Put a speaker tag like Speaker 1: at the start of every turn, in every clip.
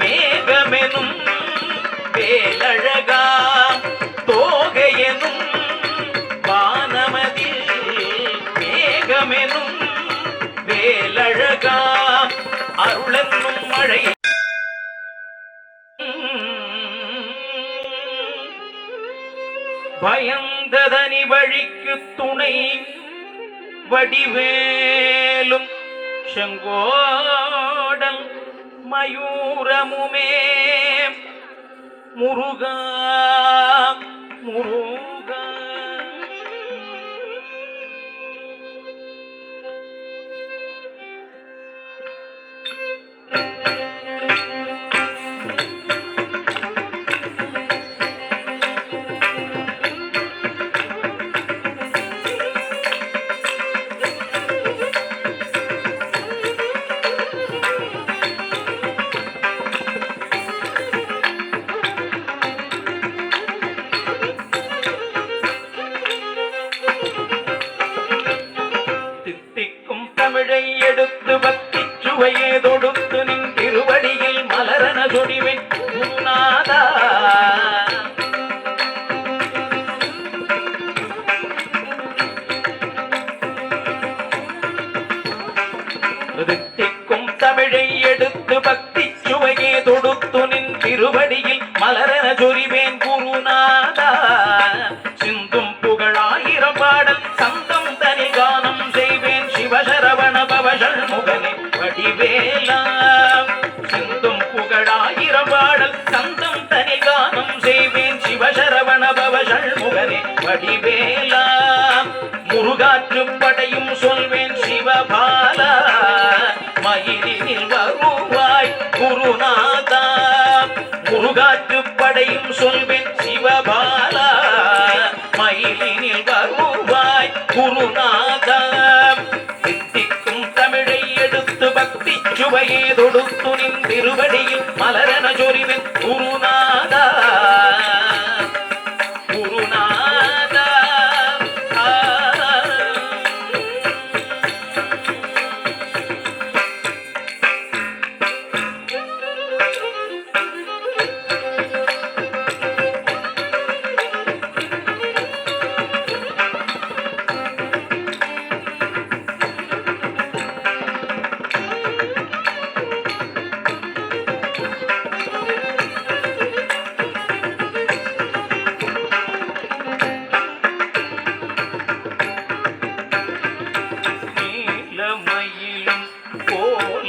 Speaker 1: மேகமெனும் வேலழகா தோகையெனும் வானமதில் மேகமெனும் வேலழகா அருளென்னும் மழை பயந்ததனி வழிக்கு துணை வடிவேலும் செங்கோ மயூரமுமே. முருகா முரு மலரன குருநாதா. சிந்தும் புகழாயிரம் பாடல் சந்தம் தனி கானம் செய்வேன் சிவசரவண பவஷல் முகனே வடிவேலா. சிந்தும் புகழாயிரம் பாடல் சந்தம் தனி கானம் செய்வேன் சிவசரவண பவஷல் முகனே வடிவேலா. முருகாற்று படையும் சொல்வேன் சிவபாலா. மயிலினில் வருவா முருகாற்று சொல்வேன் சிவபாலா. மயிலினில் வருவாய் குருநாதா. சித்திக்கும் தமிழை எடுத்து பக்தி சுவையே தொடுத்து நின் திருவடியில் மலரன சொரிவேன் குரு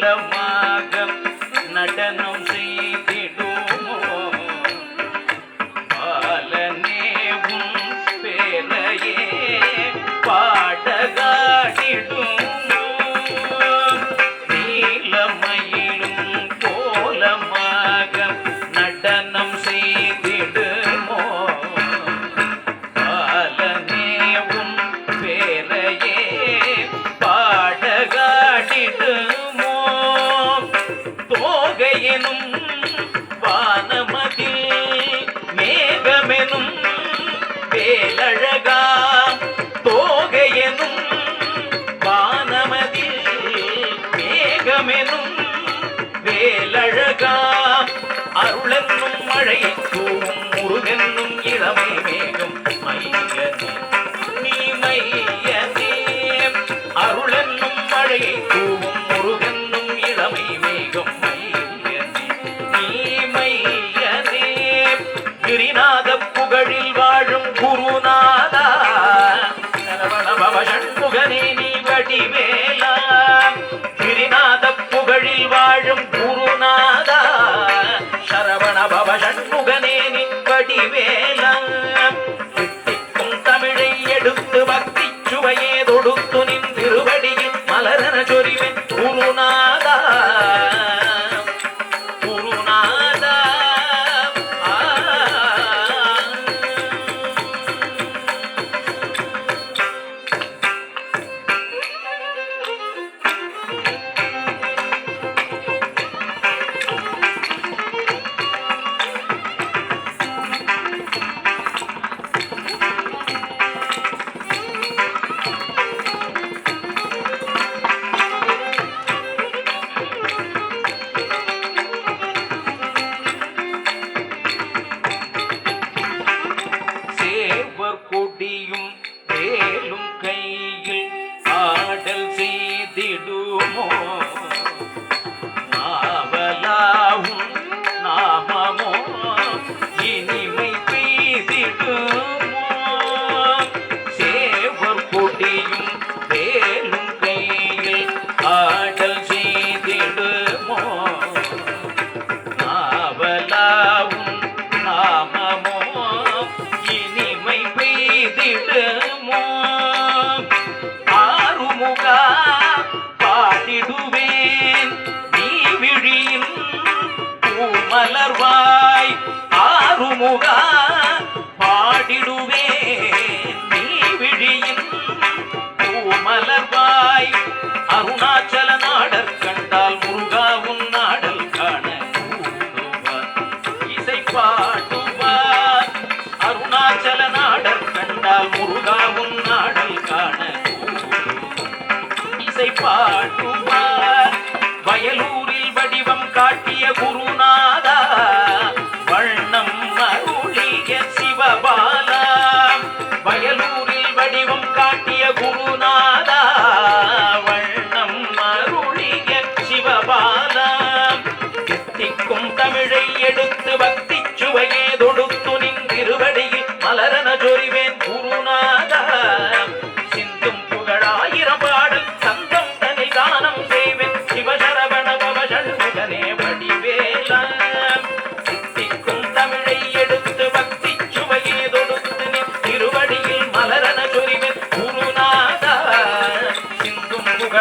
Speaker 1: கோலமாக மேகமெனும் வேலழகா. அருளென்னும் மழை தூவும் முருகென்னும் இளமை மேகம். மையனே நீ மையனே அருளென்னும் மழை தூவும் மலரன சொரிவேன் குருநாதா 哦 கூடுவார்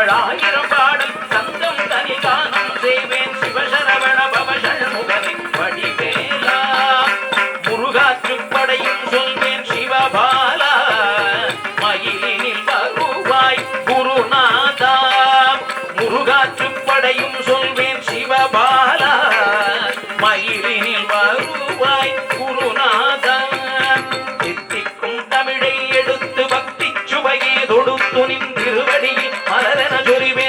Speaker 1: புகழாயிரம் தொடுத்துனின் திருவடியில் மலரன சொரிவே